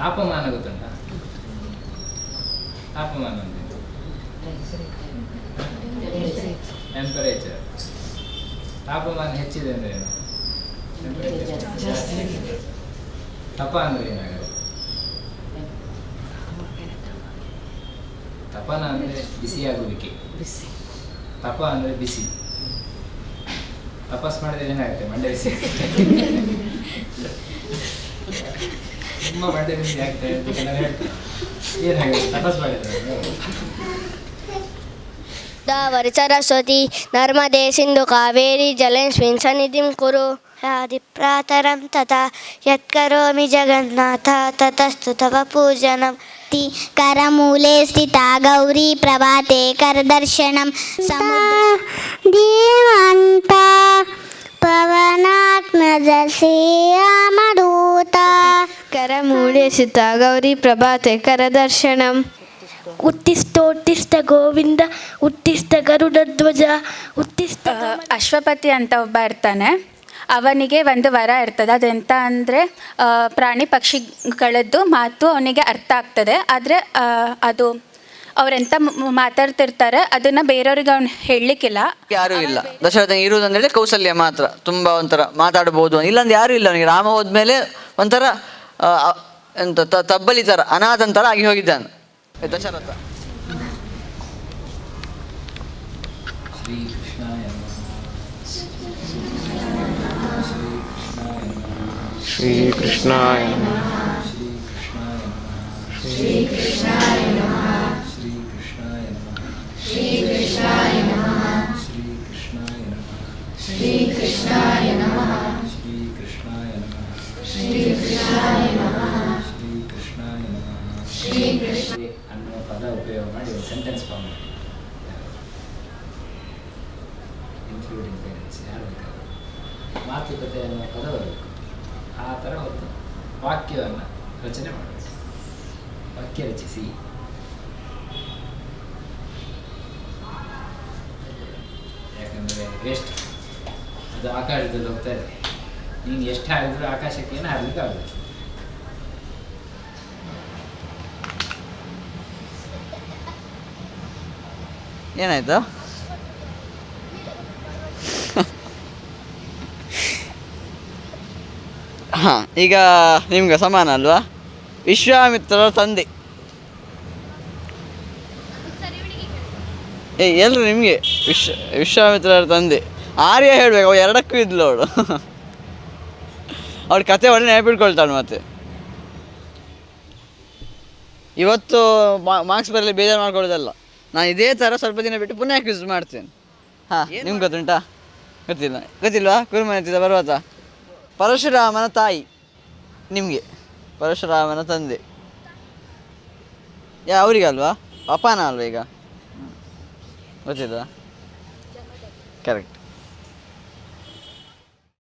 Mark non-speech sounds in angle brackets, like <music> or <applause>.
ತಾಪಮಾನ ಗೊತ್ತುಂಟ? ತಾಪಮಾನ ಟೆಂಪರೇಚರ್ ತಾಪಮಾನ ಹೆಚ್ಚಿದೆ ಅಂದ್ರೆ ಏನು. ತಪ ಅಂದ್ರೆ ಏನಾಗುತ್ತೆ ತಪನ ಅಂದ್ರೆ ಬಿಸಿಯಾಗುವಿಕೆ. ತಪ ಅಂದ್ರೆ ಬಿಸಿ. ತಪಸ್ ಮಾಡಿದ್ರೆ ಏನಾಗುತ್ತೆ? ಮಂಡೆ ಬಿಸಿ <laughs> ತುಂಬ ಬಟ್ಟೆ ಬಿಸಿ ಆಗ್ತಾ ಇತ್ತು ಕೆಲವರು ಹೇಳ್ತಾರೆ ಏನಾಗಿದೆ ತಪಸ್ ಮಾಡಿದ್ರೆ గోదావరి సరస్వతి నర్మదే సింధు కావేరి జలేస్మిన్ సన్నిధిం కురు ఆదిప్రాతరం తథా యత్కరోమి జగన్నాథ తతస్తు తవ పూజనం కరమూలే స్థిత గౌరీ ప్రభాతే కరదర్శనం దేవంతా ಕರಮೂಳೆ ಸಿತ ಗೌರಿ ಪ್ರಭಾತೆ ಕರದರ್ಶನಂ. ಉತ್ತಿಷ್ಟ ಗೋವಿಂದ ಉತ್ತಿಷ್ಟ ಗರುಡ ಧ್ವಜ ಉತ್ತಿಷ್ಟ ಅಶ್ವಪತಿ ಅಂತ ಒಬ್ಬ ಇರ್ತಾನೆ. ಅವನಿಗೆ ಒಂದು ವರ ಇರ್ತದೆ. ಅದೆಂತ ಅಂದರೆ ಪ್ರಾಣಿ ಪಕ್ಷಿಗಳದ್ದು ಮಾತು ಅವನಿಗೆ ಅರ್ಥ ಆಗ್ತದೆ. ಆದರೆ ಅದು ಅವರೆಂತ ಮಾತಾಡ್ತಿರ್ತಾರೆ ಅದನ್ನ ಬೇರೆಯವ್ರಿಗೆ ಅವ್ನು ಹೇಳಲಿಕ್ಕಿಲ್ಲ. ಯಾರು ಇಲ್ಲ. ದಶರಥ ಇರುವುದಂದ್ರೆ ಕೌಸಲ್ಯ ಮಾತ್ರ. ತುಂಬಾ ಒಂಥರ ಮಾತಾಡಬಹುದು ಇಲ್ಲಂದ್ರೆ ಯಾರು ಇಲ್ಲ. ಅವನಿಗೆ ರಾಮ ಹೋದ್ಮೇಲೆ ಒಂಥರ ಎಂತ ತ- ತಬ್ಬಲಿ ಥರ ಅನಾಥನ್ ಥರ ಆಗಿ ಹೋಗಿದ್ದಾನೆ. ದಶರಥ. ಶ್ರೀಕೃಷ್ಣಾಯ ಶ್ರೀಕೃಷ್ಣಾಯ ಶ್ರೀಕೃಷ್ಣಾಯ ಶ್ರೀಕೃಷ್ಣಾಯ ಶ್ರೀಕೃಷ್ಣಾಯ ಶ್ರೀಕೃಷ್ಣ ಅನ್ನೋ ಪದ ಉಪಯೋಗ ಮಾಡಿ ಒಂದು ಸೆಂಟೆನ್ಸ್ ಫಾರ್ಮ್ ಮಾಡಿ. ಇನ್ಕ್ಲೂಡಿಂಗ್ ಪೇರೆಂಟ್ಸ್ ಯಾರು ಬೇಕಾದ್ರೆ. ಮಾತುಕತೆ ಅನ್ನೋ ಪದ ಬರಬೇಕು. ಆ ಥರ ಒಂದು ವಾಕ್ಯವನ್ನು ರಚನೆ ಮಾಡಬೇಕು. ವಾಕ್ಯ ರಚಿಸಿ. ಯಾಕಂದರೆ ವೇಸ್ಟ್ ಅದು ಆಕಾಶದಲ್ಲಿ ಹೋಗ್ತಾ ಇದೆ. ನೀನು ಎಷ್ಟು ಹಾರಿದ್ರು ಆಕಾಶಕ್ಕೆ ಏನು ಹಾರ್ಲಿಕ್ಕೆ ಆಗುತ್ತೆ ಏನಾಯ್ತು? ಹಾಂ, ಈಗ ನಿಮ್ಗೆ ಸಮಾನ ಅಲ್ವಾ? ವಿಶ್ವಾಮಿತ್ರರ ತಂದೆ. ಏ, ಎಲ್ರು ನಿಮಗೆ? ವಿಶ್ವ ವಿಶ್ವಾಮಿತ್ರರ ತಂದೆ. ಆರ್ಯ ಹೇಳ್ಬೇಕು ಅವ ಎರಡಕ್ಕೂ ಇದ್ಲು ಅವಳು. ಅವಳು ಕತೆ ಒಳ್ಳೆ ನೆನಪಿಟ್ಕೊಳ್ತಾಳೆ ಮತ್ತೆ. ಇವತ್ತು ಮಾರ್ಕ್ಸ್ ಬರಲಿ ಬೇಜಾರು ಮಾಡ್ಕೊಳ್ಳೋದಲ್ಲ. ನಾನು ಇದೇ ಥರ ಸ್ವಲ್ಪ ದಿನ ಬಿಟ್ಟು ಪುನಃ ಯೂಸ್ ಮಾಡ್ತೇನೆ. ಹಾಂ. ನಿಮ್ಗೆ ಗೊತ್ತುಂಟಾ? ಗೊತ್ತಿಲ್ಲ. ಗೊತ್ತಿಲ್ವಾ? ಕುರುಮನೆತ್ತಿದ ಪರ್ವತ. ಪರಶುರಾಮನ ತಾಯಿ. ನಿಮಗೆ. ಪರಶುರಾಮನ ತಂದೆ. ಯಾ ಅವರಿಗಲ್ವಾ ಅಪಾನ ಅಲ್ವಾ ಈಗ? ಗೊತ್ತಿಲ್ಲ ಕರೆಕ್ಟ್